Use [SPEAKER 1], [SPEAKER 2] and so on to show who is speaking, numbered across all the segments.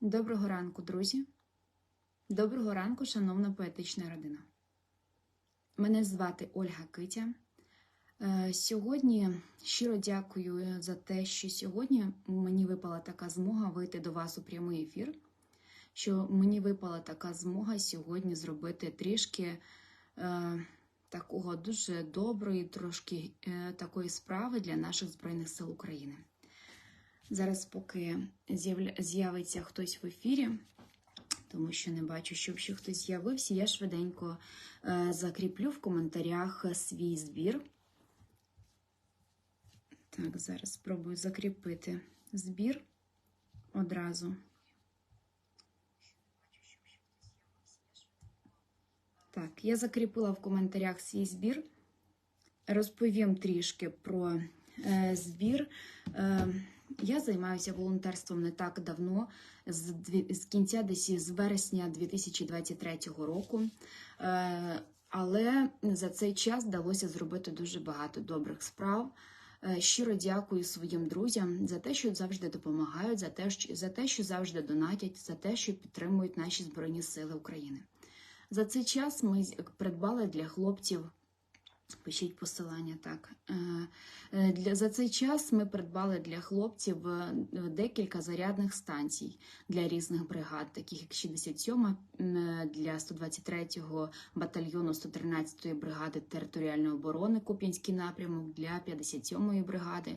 [SPEAKER 1] Доброго ранку, друзі. Доброго ранку, шановна поетична родина. Мене звати Ольга Китя. Е, Сьогодні щиро дякую за те, що сьогодні мені випала така змога вийти до вас у прямий ефір. Що мені випала така змога сьогодні зробити трішки е, такого дуже доброї, трошки е, такої справи для наших Збройних сил України. Зараз, поки з'явиться хтось в ефірі, тому що не бачу, щоб ще хтось з'явився, я швиденько е, закріплю в коментарях свій збір. Так, зараз спробую закріпити збір одразу. Так, я закріпила в коментарях свій збір. Розповім трішки про е, збір. Е, я займаюся волонтерством не так давно, з, з кінця десь з вересня 2023 року. Е, але за цей час вдалося зробити дуже багато добрих справ. Е, Щиро дякую своїм друзям за те, що завжди допомагають, за те, що, за те, що завжди донатять, за те, що підтримують наші Збройні Сили України. За цей час ми придбали для хлопців. Пишіть посилання так. Е, е, Для за цей час ми придбали для хлопців е, декілька зарядних станцій для різних бригад, таких як 67 м, е, для 123-го батальйону 113-ї бригади територіальної оборони Куп'янський напрямок для 57-ї бригади.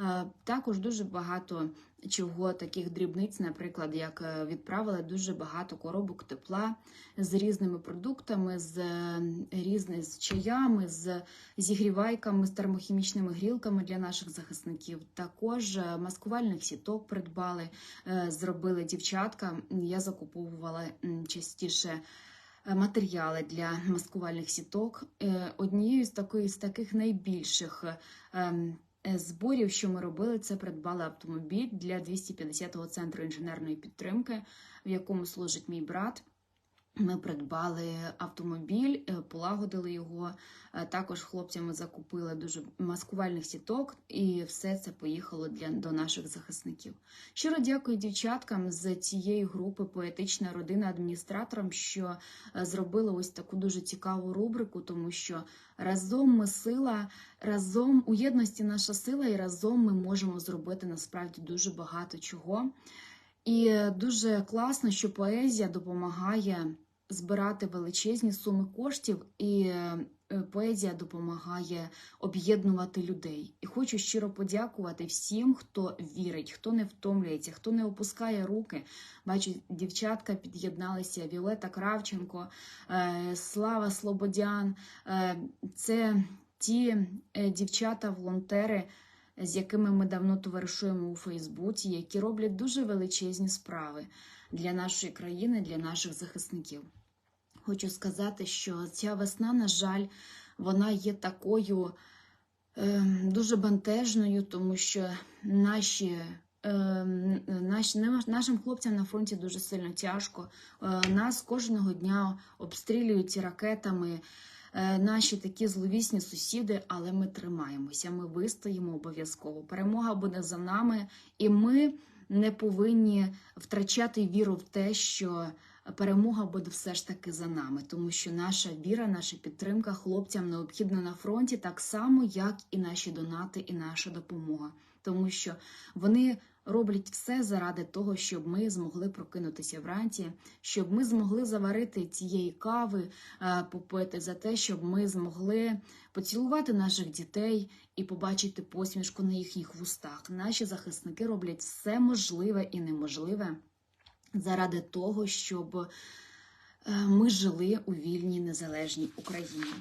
[SPEAKER 1] Е, Також дуже багато чого таких дрібниць, наприклад, як е, відправили дуже багато коробок тепла з різними продуктами, з е, різни, з чаями, з зігрівайками, з термохімічними грілками для наших захисників. Також маскувальних сіток придбали, зробили дівчатка. Я закуповувала частіше. Матеріали для маскувальних сіток. Однією з такої з таких найбільших ем, зборів, що ми робили, це придбали автомобіль для 250-го центру інженерної підтримки, в якому служить мій брат. Ми придбали автомобіль, е, полагодили його. Е, Також хлопцями закупили дуже маскувальних сіток, і все це поїхало для до наших захисників. Щиро дякую дівчаткам з цієї групи Поетична родина адміністраторам, що е, зробили ось таку дуже цікаву рубрику, тому що разом ми сила, разом у єдності наша сила, і разом ми можемо зробити насправді дуже багато чого. І дуже класно, що поезія допомагає збирати величезні суми коштів, і е, поезія допомагає об'єднувати людей. І хочу щиро подякувати всім, хто вірить, хто не втомлюється, хто не опускає руки. Бачу, дівчатка під'єдналися Віолета Кравченко, е, Слава Слободян. Е, Це ті дівчата-волонтери з якими ми давно товаришуємо у Фейсбуці, які роблять дуже величезні справи для нашої країни, для наших захисників. Хочу сказати, що ця весна, на жаль, вона є такою е, дуже бентежною, тому що наші. е, Наш, нашим хлопцям на фронті дуже сильно тяжко. Е, Нас кожного дня обстрілюють ракетами, е, наші такі зловісні сусіди, але ми тримаємося, ми вистоїмо обов'язково. Перемога буде за нами, і ми не повинні втрачати віру в те, що перемога буде все ж таки за нами, тому що наша віра, наша підтримка хлопцям необхідна на фронті так само, як і наші донати, і наша допомога, тому що вони роблять все заради того, щоб ми змогли прокинутися вранці, щоб ми змогли заварити цієї кави, е, попити за те, щоб ми змогли поцілувати наших дітей і побачити посмішку на їхніх вустах. Наші захисники роблять все можливе і неможливе заради того, щоб е, ми жили у вільній незалежній Україні.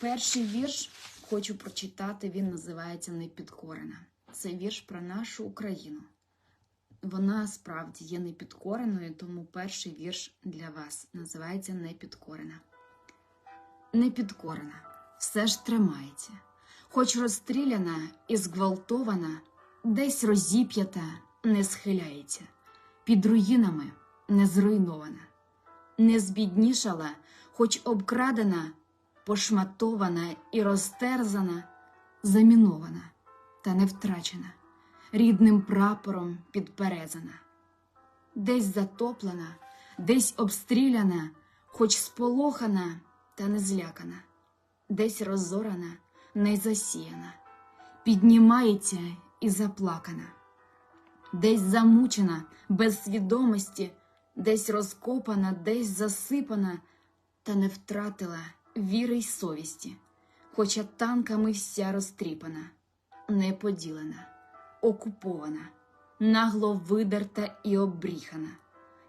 [SPEAKER 1] Перший вірш хочу прочитати. Він називається Непідкорена. Це вірш про нашу Україну. Вона справді є непідкореною, тому перший вірш для вас називається Непідкорена. Непідкорена, все ж тримається, хоч розстріляна і зґвалтована, десь розіп'ята, не схиляється, під руїнами не зруйнована, не збіднішала, хоч обкрадена, пошматована і розтерзана, замінована та не втрачена, рідним прапором підперезана. десь затоплена, десь обстріляна, хоч сполохана та не злякана, десь розорана, не засіяна, піднімається і заплакана, десь замучена, без свідомості, десь розкопана, десь засипана, та не втратила віри й совісті, хоча танками вся розтріпана, неподілена, окупована, нагло видерта і обріхана,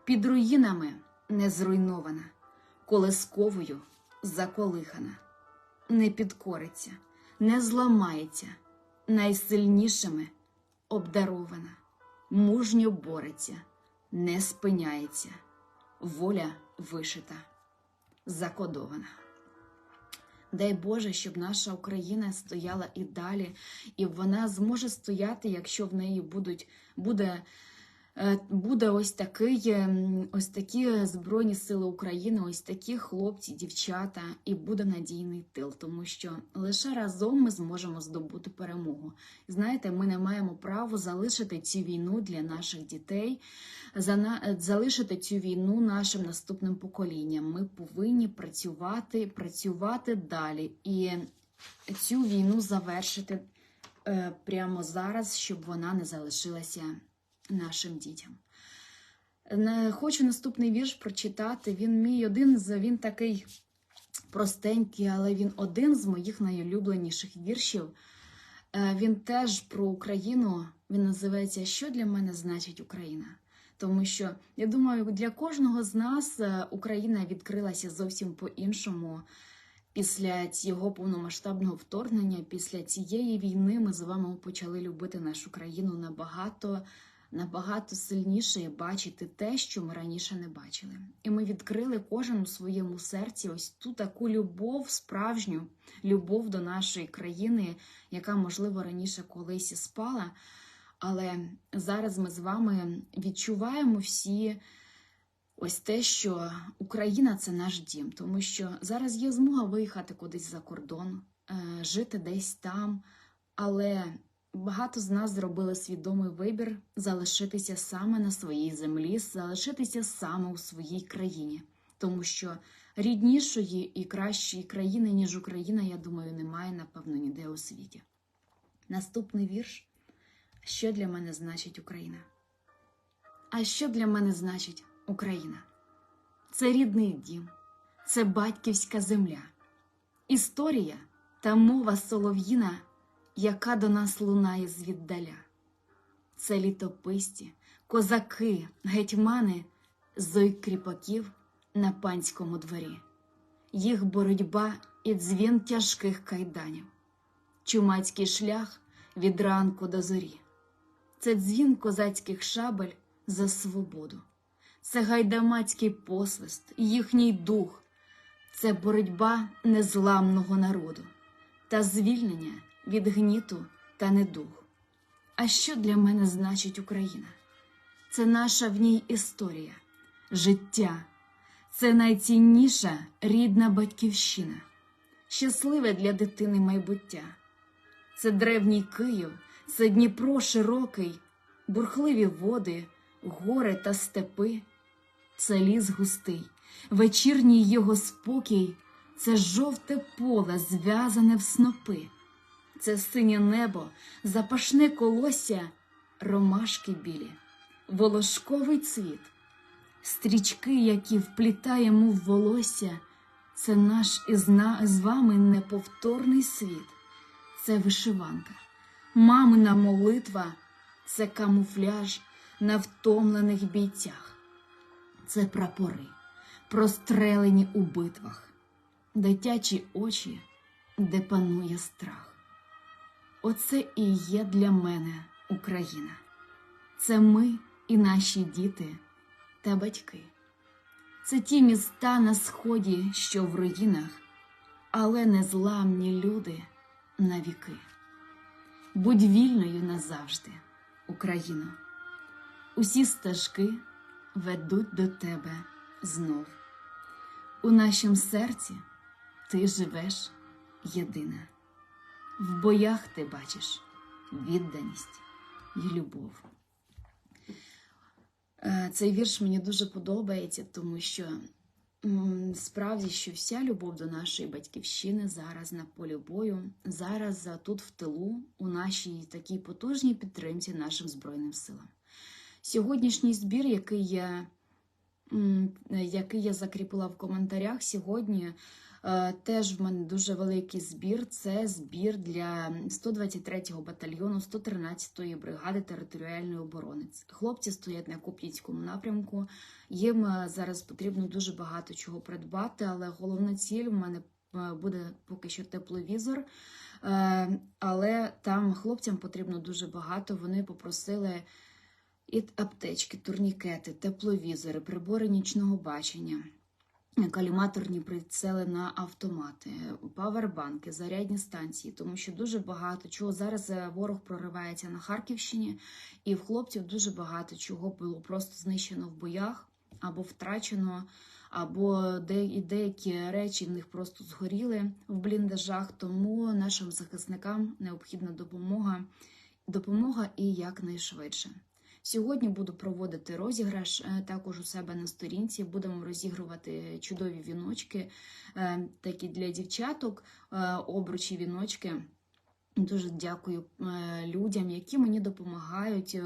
[SPEAKER 1] під руїнами не зруйнована, колесковою заколихана, не підкориться, не зламається, найсильнішими обдарована, мужньо бореться, не спиняється, воля вишита, закодована. Дай Боже, щоб наша Україна стояла і далі, і вона зможе стояти, якщо в неї будуть, буде, буде ось, такий, ем, ось такі Збройні Сили України, ось такі хлопці, дівчата, і буде надійний тил, тому що лише разом ми зможемо здобути перемогу. Знаєте, ми не маємо права залишити цю війну для наших дітей, за залишити цю війну нашим наступним поколінням. Ми повинні працювати, працювати далі і цю війну завершити е, прямо зараз, щоб вона не залишилася нашим дітям. Хочу наступний вірш прочитати. Він мій один з він такий простенький, але він один з моїх найулюбленіших віршів. Е, Він теж про Україну. Він називається Що для мене значить Україна? Тому що я думаю, для кожного з нас е, Україна відкрилася зовсім по-іншому. Після цього повномасштабного вторгнення, після цієї війни, ми з вами почали любити нашу країну набагато, набагато сильніше бачити те, що ми раніше не бачили. І ми відкрили кожен у своєму серці ось ту таку любов, справжню любов до нашої країни, яка, можливо, раніше колись і спала. Але зараз ми з вами відчуваємо всі ось те, що Україна це наш дім, тому що зараз є змога виїхати кудись за кордон, е, жити десь там, але багато з нас зробили свідомий вибір залишитися саме на своїй землі, залишитися саме у своїй країні, тому що ріднішої і кращої країни, ніж Україна, я думаю, немає, напевно, ніде у світі. Наступний вірш. Що для мене значить Україна? А що для мене значить Україна? Це рідний дім, це батьківська земля, історія та мова солов'їна, яка до нас лунає звіддаля. Це літописці, козаки, гетьмани, зой кріпаків на панському дворі, їх боротьба і дзвін тяжких кайданів, чумацький шлях від ранку до зорі. Це дзвін козацьких шабель за свободу, це гайдамацький посвист, їхній дух, це боротьба незламного народу та звільнення від гніту та недух. А що для мене значить Україна? Це наша в ній історія, життя, це найцінніша рідна батьківщина, щасливе для дитини майбуття. Це древній Київ, це Дніпро широкий, бурхливі води, гори та степи, це ліс густий, вечірній його спокій, це жовте поле, зв'язане в снопи, це синє небо, запашне колосся, ромашки білі, волошковий цвіт, стрічки, які вплітаємо в волосся, це наш із, з вами неповторний світ. Це вишиванка, мамина молитва, це камуфляж на втомлених бійцях, це прапори, прострелені у битвах, дитячі очі, де панує страх. Оце і є для мене Україна. Це ми і наші діти та батьки. Це ті міста на сході, що в руїнах, але незламні люди навіки. Будь вільною назавжди, Україно. Усі стежки ведуть до тебе знов. У нашім серці ти живеш єдина. В боях ти бачиш відданість і любов. Е, Цей вірш мені дуже подобається, тому що справді, що вся любов до нашої батьківщини зараз на полі бою, зараз тут в тилу, у нашій такій потужній підтримці нашим Збройним силам. Сьогоднішній збір, який я, який я закріпила в коментарях сьогодні, теж в мене дуже великий збір. Це збір для 123-го батальйону 113-ї бригади територіальної оборони. Хлопці стоять на Куп'янському напрямку. Їм е, зараз потрібно дуже багато чого придбати, але головна ціль в мене е, буде поки що тепловізор. Е, Але там хлопцям потрібно дуже багато. Вони попросили і аптечки, турнікети, тепловізори, прибори нічного бачення. Каліматорні прицели на автомати, павербанки, зарядні станції, тому що дуже багато чого зараз е, ворог проривається на Харківщині, і в хлопців дуже багато чого було просто знищено в боях або втрачено, або деякі речі в них просто згоріли в бліндажах. Тому нашим захисникам необхідна допомога, допомога і якнайшвидше. Сьогодні буду проводити розіграш е, також у себе на сторінці. Будемо розігрувати чудові віночки, е, такі для дівчаток, е, обручі віночки. Дуже дякую людям, які мені допомагають,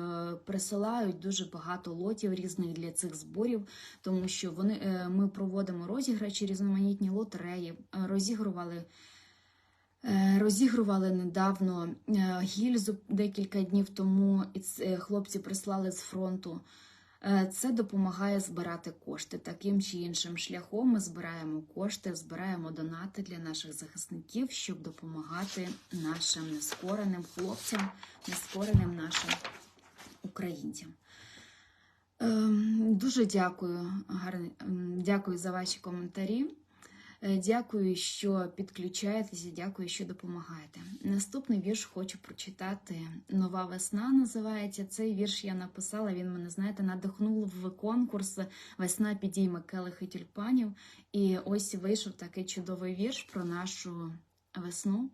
[SPEAKER 1] присилають дуже багато лотів різних для цих зборів, тому що вони ми проводимо розіграші, різноманітні лотереї, розігрували. Е, Розігрували недавно е, гільзу декілька днів тому, і е, хлопці прислали з фронту. Це допомагає збирати кошти. Таким чи іншим шляхом ми збираємо кошти, збираємо донати для наших захисників, щоб допомагати нашим нескореним хлопцям, нескореним нашим українцям. Ем, Дуже дякую, гарний, ем, дякую за ваші коментарі. Е, Дякую, що підключаєтеся, дякую, що допомагаєте. Наступний вірш хочу прочитати. Нова весна називається. Цей вірш я написала. Він мене, знаєте, надихнув в конкурс Весна підійме келихи тюльпанів. І ось вийшов такий чудовий вірш про нашу весну,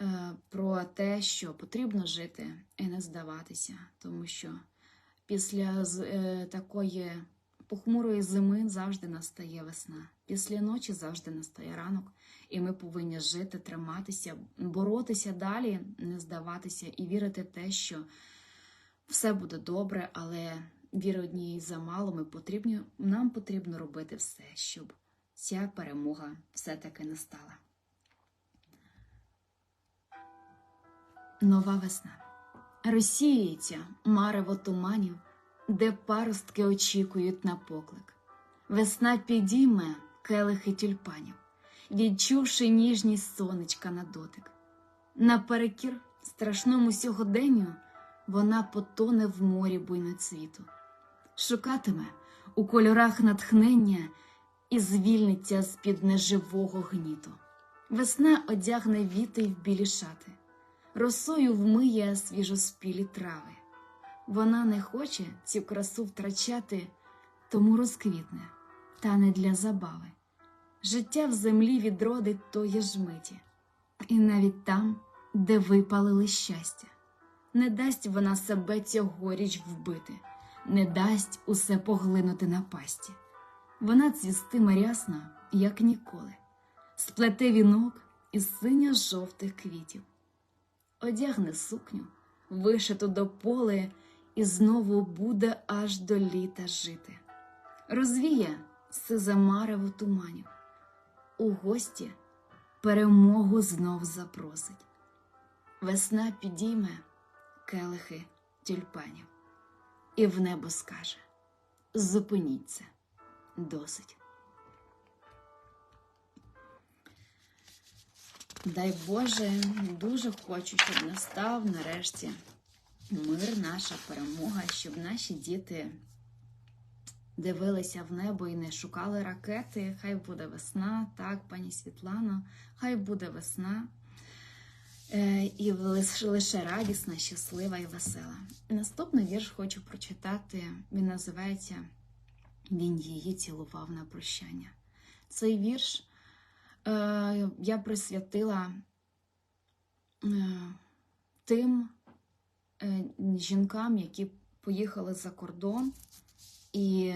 [SPEAKER 1] е, про те, що потрібно жити і не здаватися, тому що після е, такої похмурої зими завжди настає весна. Після ночі завжди настає ранок, і ми повинні жити, триматися, боротися далі, не здаватися і вірити в те, що все буде добре, але віри однієї замало. Ми потрібні, нам потрібно робити все, щоб ця перемога все-таки настала. Нова весна. Розсіюється марево туманів, де паростки очікують на поклик. Весна підійме келихи тюльпанів, відчувши ніжність сонечка на дотик. Наперекір страшному сьогоденню вона потоне в морі буйноцвіту, шукатиме у кольорах натхнення і звільниться з-під неживого гніту. Весна одягне віти в білі шати, росою вмиє свіжоспілі трави. Вона не хоче цю красу втрачати, тому розквітне, та не для забави. Життя в землі відродить тої ж миті, і навіть там, де випалили щастя, не дасть вона себе цьогоріч вбити, не дасть усе поглинути на пасті. Вона цвістиме рясна, як ніколи, сплете вінок із синьо-жовтих квітів, одягне сукню, вишиту до поли, і знову буде аж до літа жити. Розвіє сизе марево туманів, у гості перемогу знов запросить. Весна підійме келихи тюльпанів, і в небо скаже: Зупиніться, досить. Дай Боже, дуже хочу, щоб настав нарешті мир, наша перемога, щоб наші діти дивилися в небо і не шукали ракети. Хай буде весна, так, пані Світлано, хай буде весна. Е, І лише, радісна, щаслива і весела. Наступний вірш хочу прочитати. Він називається Він її цілував на прощання. Цей вірш е, я присвятила е, тим жінкам, які поїхали за кордон і,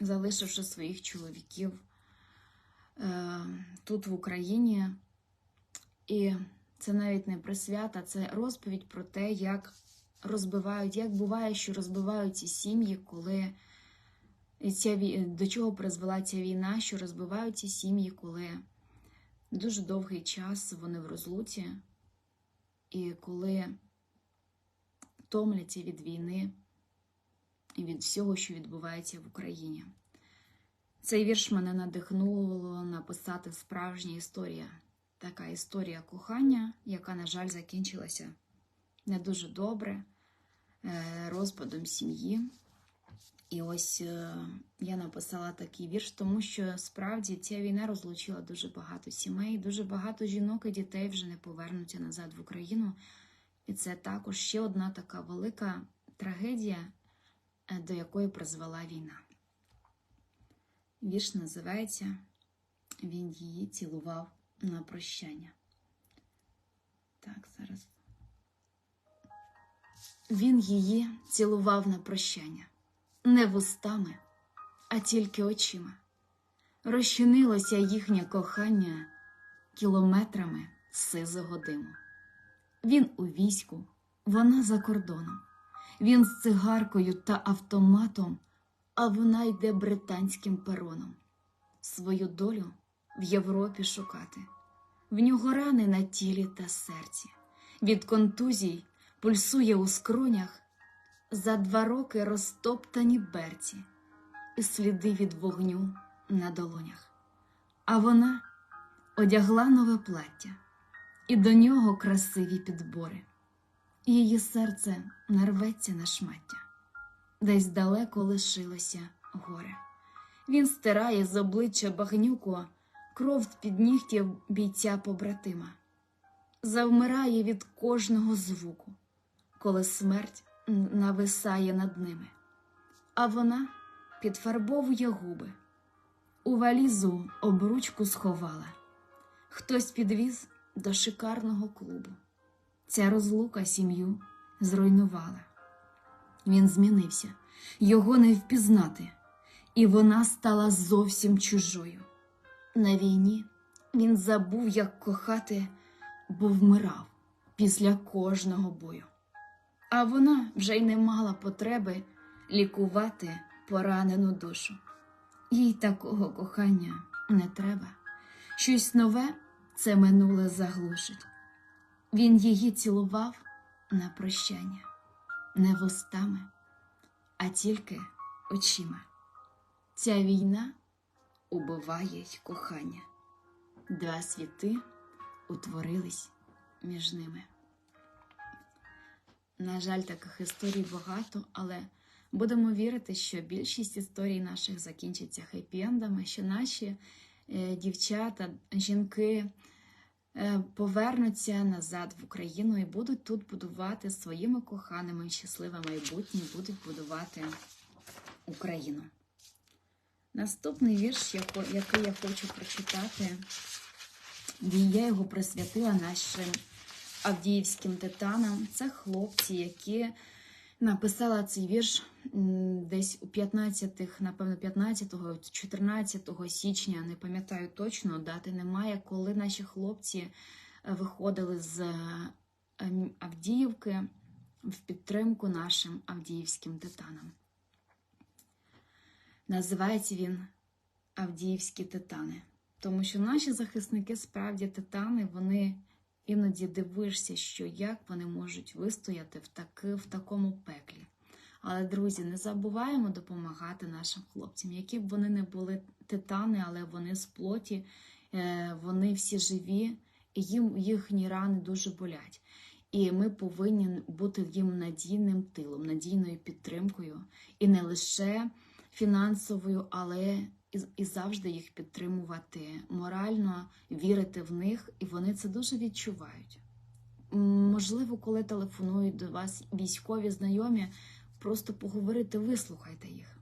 [SPEAKER 1] залишивши своїх чоловіків е, тут в Україні. І це навіть не присвята, це розповідь про те, як розбивають, як буває, що розбивають ці сім'ї, коли ця до чого призвела ця війна, що розбивають ці сім'ї, коли дуже довгий час вони в розлуці, і коли томляться від війни і від всього, що відбувається в Україні. Цей вірш мене надихнуло написати справжня історія. Така історія кохання, яка, на жаль, закінчилася не дуже добре, е, розпадом сім'ї. І ось е, я написала такий вірш, тому що справді ця війна розлучила дуже багато сімей, дуже багато жінок і дітей вже не повернуться назад в Україну. І це також ще одна така велика трагедія, е, до якої призвела війна. Вірш називається Він її цілував на прощання. Так, зараз. Він її цілував на прощання, не вустами, а тільки очима. Розчинилося їхнє кохання кілометрами сизого диму. Він у війську, вона за кордоном. Він з цигаркою та автоматом, а вона йде британським пероном. Свою долю в Європі шукати. В нього рани на тілі та серці. Від контузій пульсує у скронях за два роки розтоптані берці і сліди від вогню на долонях. А вона одягла нове плаття, і до нього красиві підбори. Її серце нарветься на шмаття, десь далеко лишилося горе. Він стирає з обличчя багнюку кров під нігтів бійця побратима, завмирає від кожного звуку, коли смерть нависає над ними. А вона підфарбовує губи, у валізу обручку сховала, хтось підвіз до шикарного клубу. Ця розлука сім'ю зруйнувала. Він змінився, його не впізнати, і вона стала зовсім чужою. На війні він забув, як кохати, бо вмирав після кожного бою. А вона вже й не мала потреби лікувати поранену душу. Їй такого кохання не треба. Щось нове це минуле заглушить. Він її цілував на прощання, не вустами, а тільки очима. Ця війна убиває й кохання. Два світи утворились між ними. На жаль, таких історій багато, але будемо вірити, що більшість історій наших закінчиться хеппі-ендами, що наші дівчата, жінки е, повернуться назад в Україну і будуть тут будувати своїми коханими щасливе майбутнє, будуть будувати Україну. Наступний вірш, який я хочу прочитати, і я його присвятила нашим авдіївським титанам. Це хлопці, які написали цей вірш десь у 15-х, напевно, 15-го, 14 січня, не пам'ятаю точно, дати немає, коли наші хлопці е, виходили з е, Авдіївки в підтримку нашим авдіївським титанам. Називається він Авдіївські титани. Тому що наші захисники справді титани, вони іноді дивишся, що як вони можуть вистояти в, таки, в такому пеклі. Але, друзі, не забуваємо допомагати нашим хлопцям, які б вони не були титани, але вони з плоті, е, вони всі живі, і їм їхні рани дуже болять. І ми повинні бути їм надійним тилом, надійною підтримкою, і не лише фінансовою, але і, завжди їх підтримувати морально, вірити в них, і вони це дуже відчувають. Можливо, коли телефонують до вас військові знайомі, просто поговорити, вислухайте їх.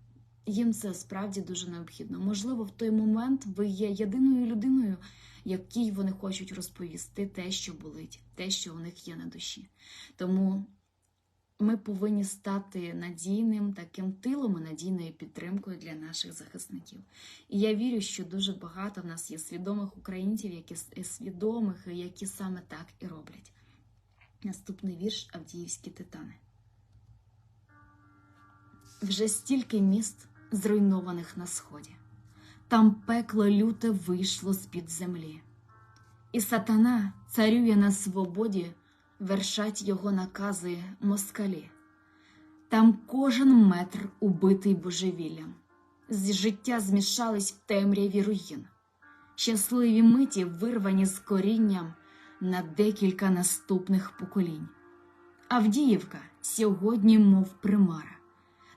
[SPEAKER 1] Їм це справді дуже необхідно. Можливо, в той момент ви є єдиною людиною, якій вони хочуть розповісти те, що болить, те, що у них є на душі. Тому ми повинні стати надійним таким тилом і надійною підтримкою для наших захисників. І я вірю, що дуже багато в нас є свідомих українців, які свідомих, які саме так і роблять. Наступний вірш Авдіївські титани. Вже стільки міст зруйнованих на сході. Там пекло люте вийшло з-під землі. І сатана царює на свободі, вершать його накази москалі. Там кожен метр убитий божевіллям, з життя змішались в темряві руїн, щасливі миті вирвані з корінням на декілька наступних поколінь. Авдіївка сьогодні, мов примара,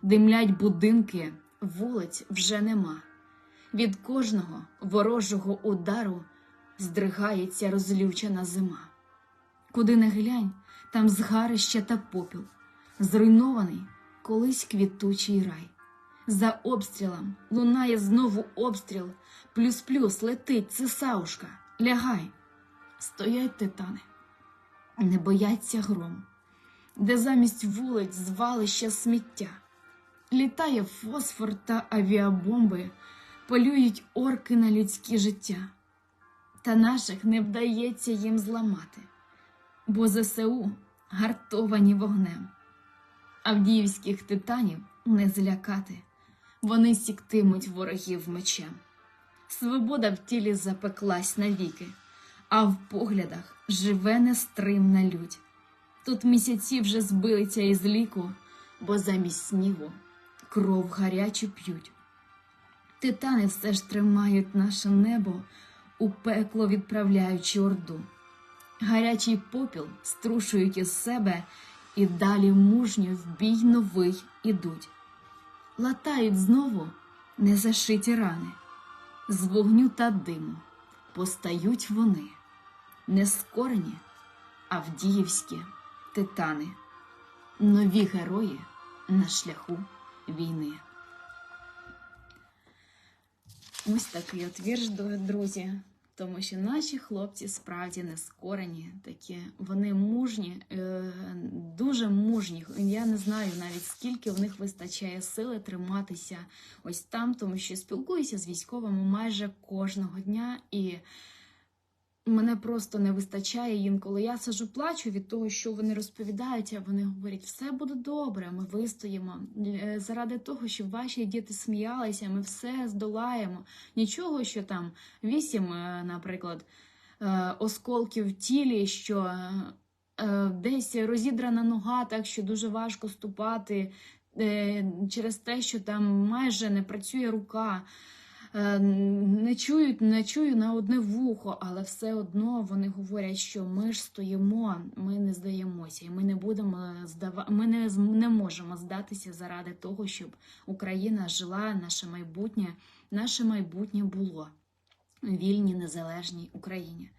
[SPEAKER 1] димлять будинки, вулиць вже нема. Від кожного ворожого удару здригається розлючена зима. Куди не глянь, там згарище та попіл, зруйнований колись квітучий рай. За обстрілом лунає знову обстріл, плюс-плюс летить цесаушка, лягай. Стоять титани, не бояться грому, де замість вулиць звалище сміття. Літає фосфор та авіабомби, полюють орки на людське життя. Та наших не вдається їм зламати, бо ЗСУ гартовані вогнем. Авдіївських титанів не злякати, вони сіктимуть ворогів мечем. Свобода в тілі запеклась навіки, а в поглядах живе нестримна лють. Тут місяці вже збилися із ліку, бо замість снігу кров гарячу п'ють. Титани все ж тримають наше небо, у пекло відправляючи орду. Гарячий попіл струшують із себе і далі мужньо в бій новий ідуть. Латають знову незашиті рани, з вогню та диму постають вони, нескорені, авдіївські титани, нові герої на шляху війни. Ось такий от вірш, друзі. Тому що наші хлопці справді не скорені, такі вони мужні, е, дуже мужні. Я не знаю навіть скільки в них вистачає сили триматися ось там, тому що спілкуюся з військовими майже кожного дня, і мене просто не вистачає інколи. Я сижу, плачу від того, що вони розповідають, а вони говорять, все буде добре, ми вистоїмо. Е, Заради того, щоб ваші діти сміялися, ми все здолаємо. Нічого, що там вісім, е, наприклад, е, осколків в тілі, що десь розідрана нога, так що дуже важко ступати через те, що там майже не працює рука. Е, Не чують, не чую на одне вухо, але все одно вони говорять, що ми ж стоїмо, ми не здаємося, і ми не будемо здава... ми не, не можемо здатися заради того, щоб Україна жила, наше майбутнє, наше майбутнє було вільній незалежній Україні.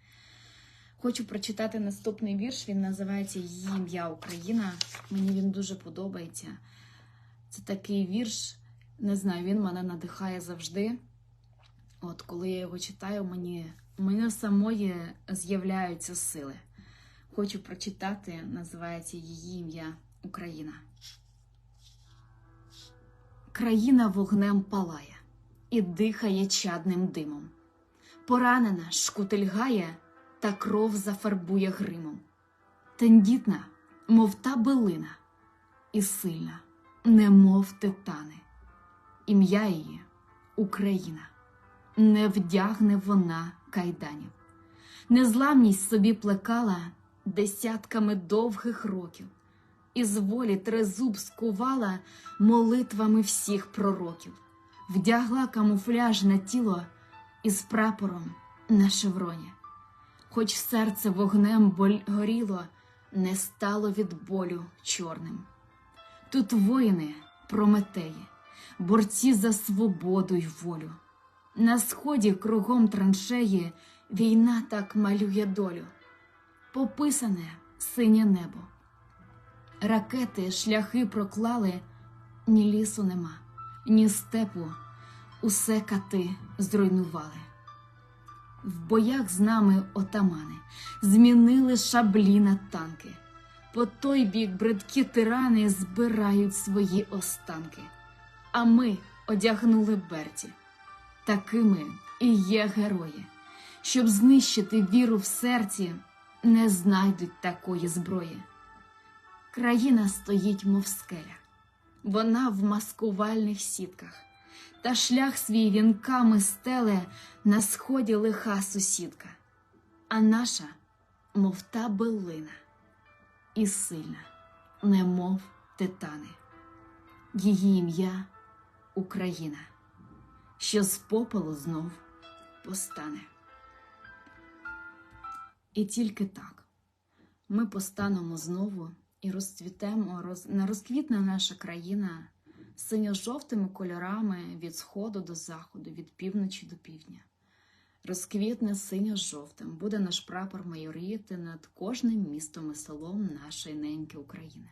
[SPEAKER 1] Хочу прочитати наступний вірш. Він називається ім'я Україна. Мені він дуже подобається. Це такий вірш, не знаю, він мене надихає завжди. От коли я його читаю, мені, мені самої з'являються сили. Хочу прочитати, називається її ім'я Україна. Країна вогнем палає і дихає чадним димом. Поранена шкутильгає, та кров зафарбує гримом. Тендітна, мов та билина, і сильна, немов титани. Ім'я її Україна не вдягне вона кайданів. Незламність собі плекала десятками довгих років, і з волі трезуб скувала молитвами всіх пророків, вдягла камуфляж на тіло із прапором на шевроні. Хоч серце вогнем боль горіло, не стало від болю чорним. Тут воїни, прометеї, борці за свободу й волю. На сході кругом траншеї війна так малює долю, пописане синє небо. Ракети шляхи проклали, ні лісу нема, ні степу, усе кати зруйнували. В боях з нами отамани змінили шаблі на танки, По той бік бридкі тирани збирають свої останки. А ми одягнули Берті. Такими і є герої. Щоб знищити віру в серці, не знайдуть такої зброї. Країна стоїть, мов скеля, вона в маскувальних сітках, та шлях свій вінками стеле на сході лиха сусідка, а наша, мов та билина, і сильна, немов титани. Її ім'я Україна, що з попелу знов постане. І тільки так ми постанемо знову і розцвітемо, роз... не розквітне наша країна синьо-жовтими кольорами від сходу до заходу, від півночі до півдня. Розквітне синьо-жовтим, буде наш прапор майоріти над кожним містом і селом нашої неньки України.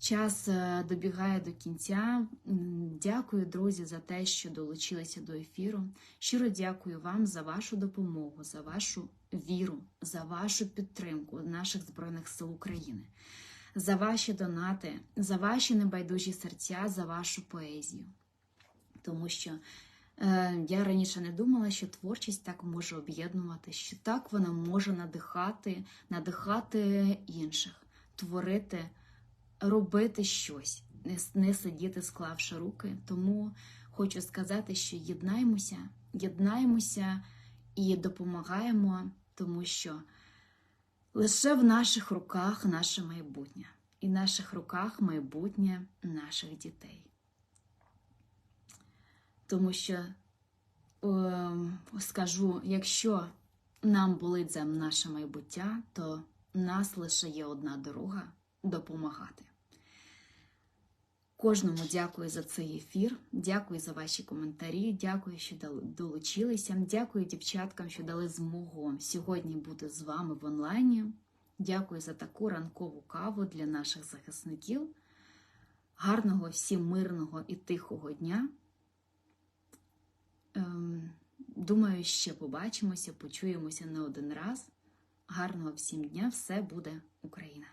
[SPEAKER 1] Час е, добігає до кінця. Дякую, друзі, за те, що долучилися до ефіру. Щиро дякую вам за вашу допомогу, за вашу віру, за вашу підтримку наших Збройних сил України, за ваші донати, за ваші небайдужі серця, за вашу поезію. Тому що е, я раніше не думала, що творчість так може об'єднувати, що так вона може надихати, надихати інших, творити робити щось, не, не сидіти, склавши руки. Тому хочу сказати, що єднаємося, єднаємося і допомагаємо, тому що лише в наших руках наше майбутнє, і в наших руках майбутнє наших дітей. Тому що е, скажу, якщо нам болить за наше майбуття, то в нас лише є одна дорога допомагати. Кожному дякую за цей ефір, дякую за ваші коментарі, дякую, що долучилися. Дякую дівчаткам, що дали змогу сьогодні бути з вами в онлайні. Дякую за таку ранкову каву для наших захисників. Гарного всім мирного і тихого дня. Ем, думаю, ще побачимося, почуємося не один раз. Гарного всім дня! Все буде Україна!